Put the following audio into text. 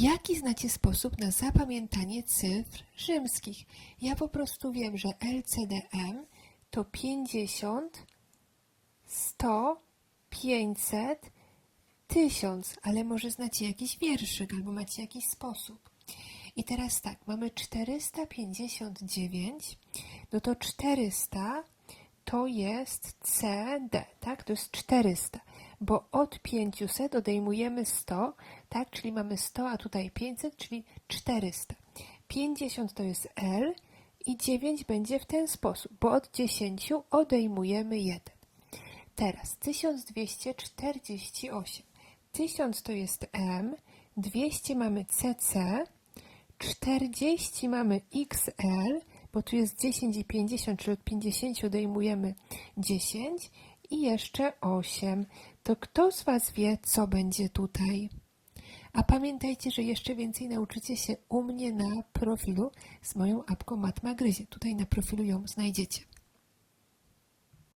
Jaki znacie sposób na zapamiętanie cyfr rzymskich? Ja po prostu wiem, że LCDM to 50, 100, 500, 1000, ale może znacie jakiś wierszyk albo macie jakiś sposób. I teraz tak, mamy 459, no to 400 to jest CD, tak? To jest 400, bo od 500 odejmujemy 100, tak? Czyli mamy 100, a tutaj 500, czyli 400. 50 to jest L i 9 będzie w ten sposób, bo od 10 odejmujemy 1. Teraz 1248. 1000 to jest M, 200 mamy CC, 40 mamy XL, bo tu jest 10 i 50, czyli od 50 odejmujemy 10 i jeszcze 8. To kto z Was wie, co będzie tutaj? A pamiętajcie, że jeszcze więcej nauczycie się u mnie na profilu z moją apką Matma Gryzie. Tutaj na profilu ją znajdziecie.